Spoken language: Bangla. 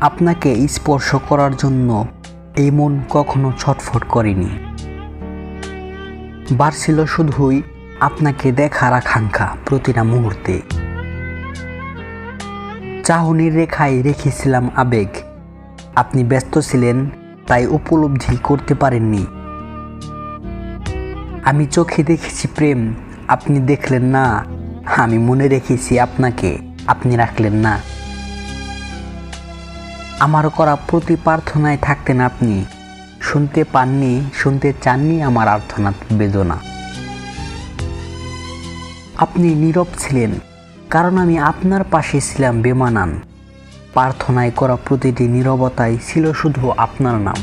আপনাকে স্পর্শ করার জন্য এই মন কখনো ছটফট করেনি। বাড়ছিল শুধুই আপনাকে দেখার আকাঙ্ক্ষা প্রতিটা মুহূর্তে। চাহনির রেখায় রেখেছিলাম আবেগ। আপনি ব্যস্ত ছিলেন, তাই উপলব্ধি করতে পারেননি। আমি চোখে দেখেছি প্রেম, আপনি দেখলেন না। আমি মনে রেখেছি আপনাকে, আপনি রাখলেন না। আমার করা প্রতি প্রার্থনায় থাকতেন আপনি। শুনতে পাননি, শুনতে চাননি আমার আর্থনা বেদনা। আপনি নীরব ছিলেন, কারণ আমি আপনার পাশে ছিলাম বেমানান। প্রার্থনায় করা প্রতিটি নীরবতাই ছিল শুধু আপনার নাম।